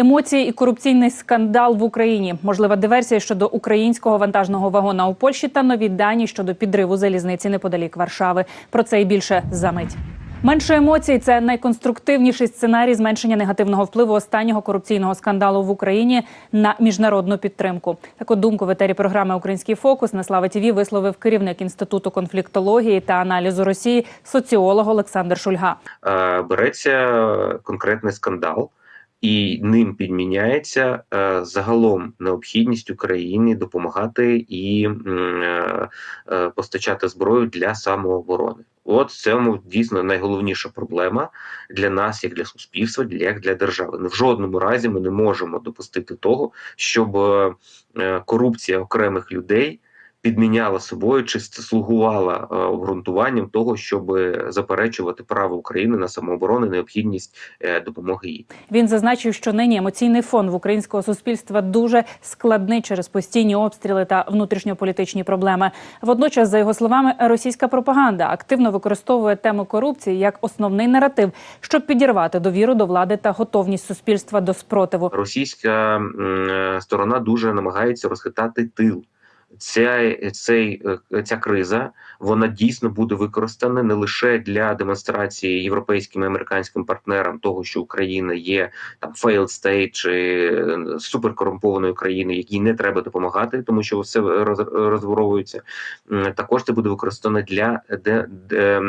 Емоції і корупційний скандал в Україні, можлива диверсія щодо українського вантажного вагона у Польщі та нові дані щодо підриву залізниці неподалік Варшави. Про це і більше за мить. Менше емоцій це найконструктивніший сценарій зменшення негативного впливу останнього корупційного скандалу в Україні на міжнародну підтримку. Таку думку в етері програми Український фокус на Слава ТІВІ висловив керівник інституту конфліктології та аналізу Росії, соціолог Олександр Шульга. е, береться конкретний скандал, і ним підміняється е, загалом необхідність України допомагати і е, е, постачати зброю для самооборони. От в цьому дійсно найголовніша проблема для нас, як для суспільства, як для держави. В жодному разі ми не можемо допустити того, щоб е, корупція окремих людей підміняла собою чи слугувала е, обґрунтуванням того, щоб заперечувати право України на самооборону, необхідність е, допомоги їй. Він зазначив, що нині емоційний фон в українського суспільства дуже складний через постійні обстріли та внутрішньополітичні проблеми. Водночас, за його словами, російська пропаганда активно використовує тему корупції як основний наратив, щоб підірвати довіру до влади та готовність суспільства до спротиву. Російська е, сторона дуже намагається розхитати тил. Ця, цей, е, ця криза вона дійсно буде використана не лише для демонстрації європейським і американським партнерам того, що Україна є там failed state чи е, суперкорумпованою країною, якій не треба допомагати, тому що все роз- розворовується. Також це буде використано для де, де,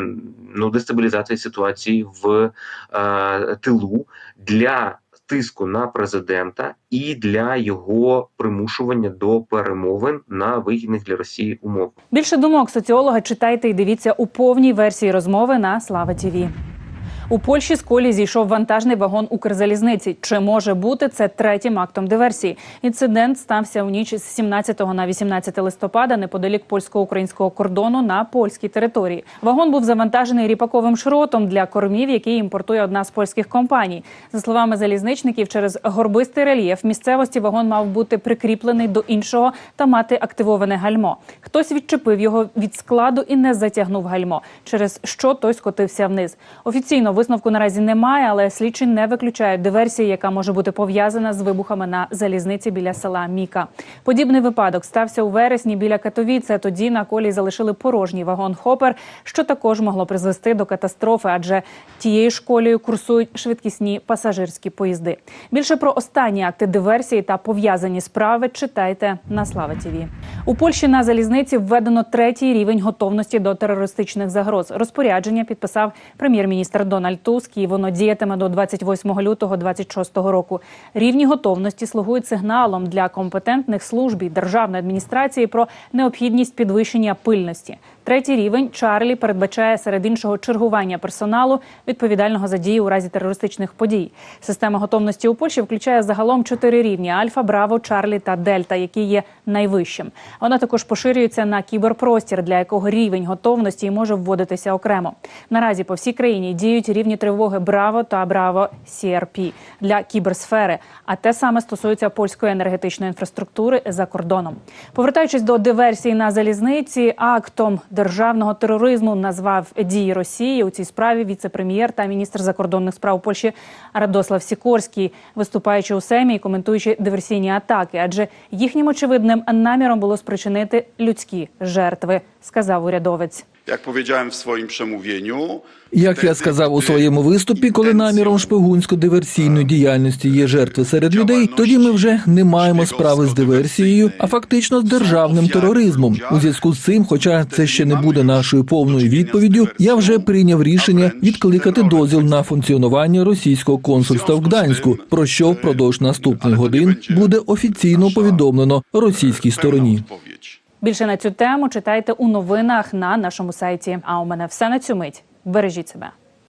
ну, дестабілізації ситуації в е, тилу для тиску на президента і для його примушування до перемовин на вигідних для Росії умов. Більше думок соціолога читайте і дивіться у повній версії розмови на Слава ТІВІ. У Польщі з колії зійшов вантажний вагон Укрзалізниці. Чи може бути це третім актом диверсії? Інцидент стався у ніч з 17 на 18 листопада неподалік польсько-українського кордону на польській території. Вагон був завантажений ріпаковим шротом для кормів, який імпортує одна з польських компаній. За словами залізничників, через горбистий рельєф місцевості вагон мав бути прикріплений до іншого та мати активоване гальмо. Хтось відчепив його від складу і не затягнув гальмо, через що той скотився вниз. Офіційно висновку наразі немає, але слідчі не виключають диверсії, яка може бути пов'язана з вибухами на залізниці біля села Міка. Подібний випадок стався у вересні біля Катовіце. Тоді на колії залишили порожній вагон Хопер, що також могло призвести до катастрофи, адже тією ж колією курсують швидкісні пасажирські поїзди. Більше про останні акти диверсії та пов'язані справи читайте на Слава ТІВІ. У Польщі на залізниці введено третій рівень готовності до терористичних загроз. Розпорядження підписав прем'єр-міністр Дональд Туск, і воно діятиме до 28 лютого 2026 року. Рівні готовності слугують сигналом для компетентних служб і державної адміністрації про необхідність підвищення пильності. Третій рівень Чарлі передбачає серед іншого чергування персоналу відповідального за дії у разі терористичних подій. Система готовності у Польщі включає загалом чотири рівні: Альфа, Браво, Чарлі та Дельта, які є найвищим. Вона також поширюється на кіберпростір, для якого рівень готовності може вводитися окремо. Наразі по всій країні діють рівні тривоги Браво та Браво CRP для кіберсфери. А те саме стосується польської енергетичної інфраструктури за кордоном. Повертаючись до диверсії на залізниці, актом державного тероризму назвав дії Росії у цій справі віце-прем'єр та міністр закордонних справ Польщі Радослав Сікорський, виступаючи у Сеймі і коментуючи диверсійні атаки, адже їхнім очевидним наміром було спричинити людські жертви, сказав урядовець. Jak powiedziałem w swoim przemówieniu, Як я сказав у своєму виступі, коли наміром шпигунсько-диверсійної діяльності є жертви серед людей, тоді ми вже не маємо справи з диверсією, а фактично з державним тероризмом. У зв'язку з цим, хоча це ще не буде нашою повною відповіддю, я вже прийняв рішення відкликати дозвіл на функціонування російського консульства в Гданську, про що впродовж наступних годин буде офіційно повідомлено російській стороні. Більше на цю тему читайте у новинах на нашому сайті. А у мене все на цю мить. Бережіть себе.